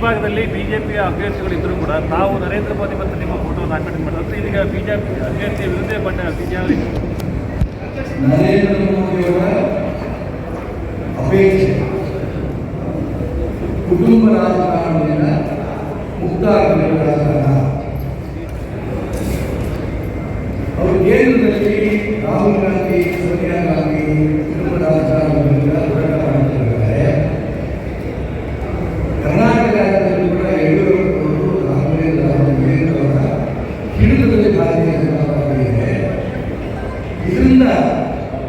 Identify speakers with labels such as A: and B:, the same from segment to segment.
A: ಭಾಗದಲ್ಲಿ ಬಿಜೆಪಿ ಅಭ್ಯರ್ಥಿಗಳು ಇದ್ದರೂ ಕೂಡ ತಾವು ನರೇಂದ್ರ ಮೋದಿ ಮತ್ತು ನಿಮ್ಮ ಫೋಟೋವನ್ನು ಹಾಕಿ ಮಾಡಿದ್ರೆ ಇದೀಗ ಬಿಜೆಪಿ ಅಭ್ಯರ್ಥಿ ವಿರುದ್ಧ ಬಣ್ಣ ಬಿಜೆಪಿ
B: ನರೇಂದ್ರ ಮೋದಿಯವರ ಅಪೇಕ್ಷೆ ಕುಟುಂಬ ರಾಜಕಾರಣದಿಂದ ಮುಕ್ತ ಆಗಬೇಕು ರಾಜಕಾರಣ ಅವರು ಕೇಂದ್ರದಲ್ಲಿ ರಾಹುಲ್ ಗಾಂಧಿ ಸೋನಿಯಾ ಗಾಂಧಿ ಕುಟುಂಬ ರಾಜಕಾರಣದಿಂದ ಹೋರಾಟ ಮಾಡುತ್ತಿದ್ದಾರೆ ಕರ್ನಾಟಕ ರಾಜ್ಯದಲ್ಲಿ ಕೂಡ ಯಡಿಯೂರಪ್ಪನವರು ರಾಘವೇಂದ್ರ ಅವರ ಹಿಡಿತದಲ್ಲಿ ಭಾರತೀಯ ಜನತಾ ಪಾರ್ಟಿ ಇದೆ ಇದರಿಂದ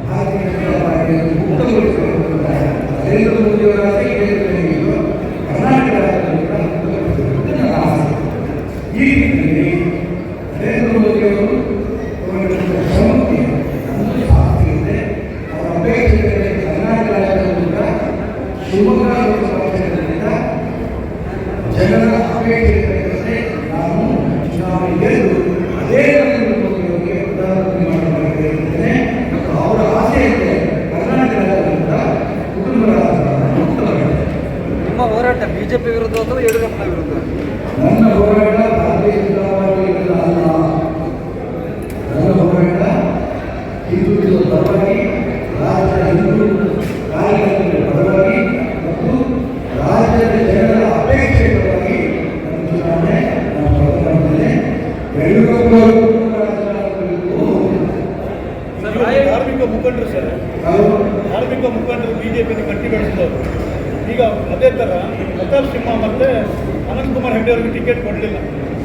B: ಭಾರತೀಯ ಜನತಾ ಪಾರ್ಟಿಯನ್ನು ಮುಕ್ತಗೊಳಿಸಬೇಕು ಅಂತ ನರೇಂದ್ರ ಆಸೆ ಕೇಂದ್ರದಲ್ಲಿ ಇದು ಕರ್ನಾಟಕ ರಾಜ್ಯದಲ್ಲಿ ಕೂಡ ಮುಕ್ತಗೊಳಿಸಬೇಕು ಅಂತ ನನ್ನ ಆಸೆ ಈ ನಿಟ್ಟಿನಲ್ಲಿ ನರೇಂದ್ರ ಮೋದಿ ಅವರು ತಗೊಂಡಿರುವ ಶ್ರಮಕ್ಕೆ ನನ್ನದು ಆಸಕ್ತಿ ಇದೆ ಅವರ ಅಪೇಕ್ಷೆಗಳಿಗೆ ಕರ್ನಾಟಕ ರಾಜ್ಯದಲ್ಲಿ ಕೂಡ ಶಿವಮೊಗ್ಗ ಲೋಕಸಭಾ ಕ್ಷೇತ್ರದಿಂದ ಜನರ ಅಪೇಕ್ಷೆಗಳಿಗೆ ನಾನು ಚುನಾವಣೆ ಗೆದ್ದು ಅದೇ ನರೇಂದ್ರ ಮೋದಿ ಅವರಿಗೆ ಪ್ರಧಾನಮಂತ್ರಿ ಮಾಡಬೇಕಿದೆ ಅಂತೇನೆ ಮತ್ತು ಅವರ ಆಸೆ ಇದೆ ಕರ್ನಾಟಕ ರಾಜ್ಯದಿಂದ ಕುಟುಂಬ ರಾಜಕಾರಣ ಮುಕ್ತವಾಗಿದೆ
C: ನಿಮ್ಮ ಹೋರಾಟ ಬಿಜೆಪಿ ವಿರುದ್ಧ ಅಥವಾ ಯಡಿಯೂರಪ್ಪನ ವಿರುದ್ಧ
B: ನನ್ನ ಹೋರಾಟ ಭಾರತೀಯ ಜನತಾ ಪಾರ್ಟಿ ವಿರುದ್ಧ ಅಲ್ಲ ನನ್ನ ಹೋರಾಟ ಹಿಂದುತ್ವದ ಪರವಾಗಿ ರಾಜ್ಯದ ಹಿಂದೂ ಕಾರ್ಯಕರ್ತರ ಪರವಾಗಿ ಮತ್ತು ರಾಜ್ಯದ ಜನರ ಅಪೇಕ್ಷೆ ಪರವಾಗಿ ನನ್ನ ಚುನಾವಣೆ ನಾನು ಸ್ಪರ್ಧೆ ಮಾಡ್ತೇನೆ
D: ಧಾರ್ಮಿಕ ಮುಖಂಡರು ಸರ್. ಧಾರ್ಮಿಕ ಮುಖಂಡರು ಬಿಜೆಪಿ ಕಟ್ಟಿ ಬೆಳೆಸಿದವರು. ಈಗ ಅದೇ ಥರ ಪ್ರತಾಪ್ ಸಿಂಹ ಮತ್ತು ಅನಂತಕುಮಾರ್ ಹೆಗಡೆ ಅವರಿಗೆ ಟಿಕೆಟ್ ಕೊಡಲಿಲ್ಲ.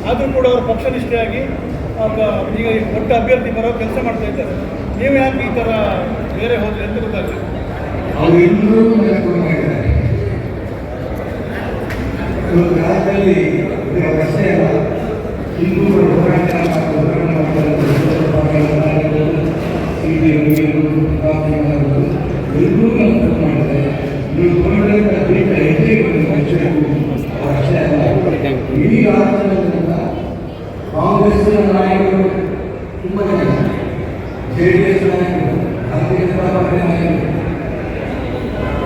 D: ಆದರೂ ಕೂಡ ಅವರು ಪಕ್ಷನಿಷ್ಠೆಯಾಗಿ ನಿಷ್ಠೆಯಾಗಿ ಈಗ ಒಟ್ಟು ಅಭ್ಯರ್ಥಿ ಬರೋ ಕೆಲಸ ಮಾಡ್ತಾ ಇದ್ದಾರೆ. ನೀವು ಯಾಕೆ ಈ ಥರ ಬೇರೆ ಹೋದ್ರೆ ಅಂತ ಗೊತ್ತಾಗಲಿಲ್ಲ
B: ರಾಜ್ಯದಲ್ಲಿ ಪ್ರಶ್ನೆ ಇಡೀ ರಾಜ್ಯದಲ್ಲಿರುವ ಕಾಂಗ್ರೆಸ್ಸಿನ ನಾಯಕರು ತುಂಬ ಜನ ಜೆ ಡಿ ಎಸ್ ನಾಯಕರು ಭಾರತೀಯ ಜನತಾ ಪಾರ್ಟಿ ನಾಯಕರು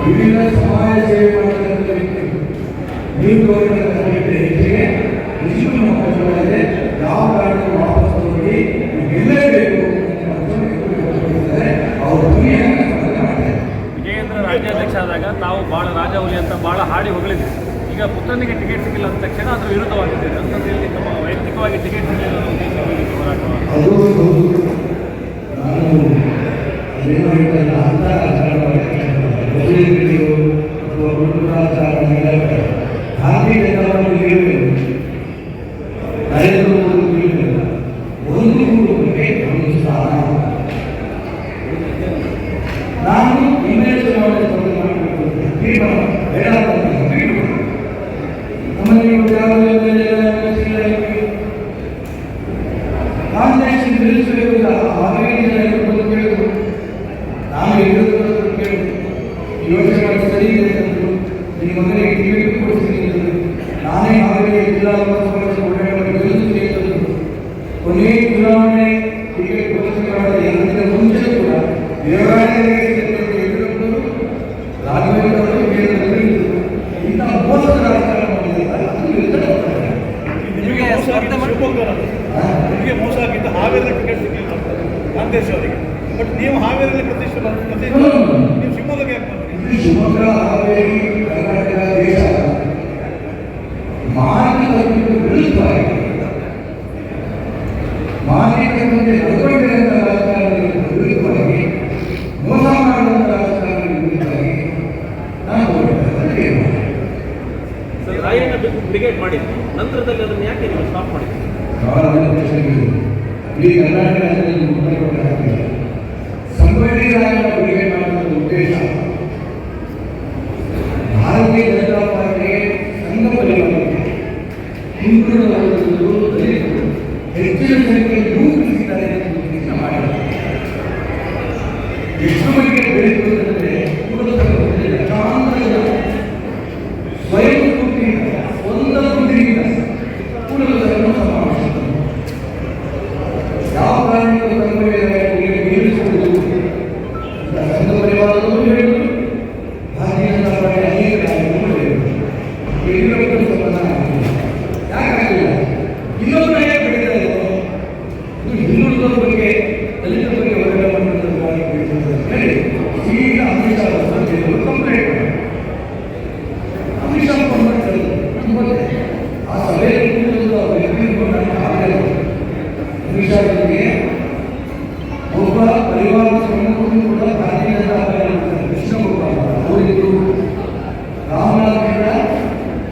B: ವಿವಿಧ ಸಮಾಜ ಸೇವೆ ಮಾಡತಕ್ಕಂಥ ವ್ಯಕ್ತಿಗಳು ನೀವು ತೋರಿದಂತಹ
A: ರಾಜ್ಯಾಧ್ಯಕ್ಷ ನಾವು ಭಾಳ ರಾಜಹುಲಿ ಅಂತ ಭಾಳ ಹಾಡಿ ಹೊಗಳಿದ್ವಿ. ಈಗ ಪುತ್ರನಿಗೆ ಟಿಕೆಟ್ ಸಿಕ್ಕಿಲ್ಲ ಅಂದ ತಕ್ಷಣ ಅದ್ರ ವಿರುದ್ಧವಾಗಿದ್ದೀರಿ ಅಂಥದ್ದಲ್ಲಿ ತಮ್ಮ ವೈಯಕ್ತಿಕವಾಗಿ ಟಿಕೆಟ್ ಸಿಗಲಿಲ್ಲ ಹೋರಾಟ
B: ಸರಿ ಇದೆ ಮಗನಿಗೆ ಟಿಕೆಟ್ ಕೊಡಿಸ್ತೀನಿ ಅಂದ್ರು ನಾನೇ ಹಾವೇರಿ ಜಿಲ್ಲಾ ಲೋಕಸಭಾ ಓಡಾಡಿ ಗೆಲ್ಲಿಸ್ತೀನಿ ಅಂತಂದ್ರು ಕೊನೆಯ ಚುನಾವಣೆ ಟಿಕೆಟ್ ಎರಡನೇ ಮುಂಚೆ ಕೂಡ ದೇವರಾಯನಿಗೆ ಯಡಿಯೂರಪ್ಪನವರು ರಾಘವೇಂದ್ರ ಅವರು ಕೇಂದ್ರದಲ್ಲಿ ಇಂತಹ ಮೋಸದ ರಾಜಕಾರಣ ಮಾಡಿದ್ದಾರೆ. ಅದು ವಿರುದ್ಧ ಹೋಗ್ತಾರೆ.
D: ನಿಮಗೆ ಮೋಸ ಆಗಿದ್ದು ಟಿಕೆಟ್ ಸಿಗಲಿಲ್ಲ ಕಾಂಗ್ರೆಸ್ ಅವರಿಗೆ. ಬಟ್ ನೀವು ಹಾವೇರಿಯಲ್ಲಿ ಪ್ರತಿಷ್ಠೆ ಪ್ರತಿಷ್ಠೆ ನೀವು ಶಿವಮೊಗ್ಗಕ್ಕೆ
B: ಇದು ಶಿವಮೊಗ್ಗ ಹಾವೇರಿ ಕರ್ನಾಟಕ ದೇಶ ಮುಂದೆ ನಡ್ಕೊಂಡಿರುವಂಥ ರಾಜಕಾರಣಿಗಳ ವಿರುದ್ಧವಾಗಿ ಮೋಸ ಮಾಡುವಂತಹ ರಾಜಕಾರಣಿಗಳ ವಿರುದ್ಧವಾಗಿ ನಾನು
E: ಬ್ರಿಗೇಡ್ ಮಾಡಿದ್ವಿ ನಂತರದಲ್ಲಿ ಅದನ್ನು ಯಾಕೆ ನೀವು ಸ್ಟಾಪ್ ಮಾಡಿದ್ರಿ
B: ಬಹಳ. ಇಡೀ ಕರ್ನಾಟಕ ರಾಜ್ಯದಲ್ಲಿ Thank you.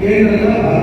B: ಕೇಂದ್ರದ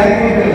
B: ನಾನು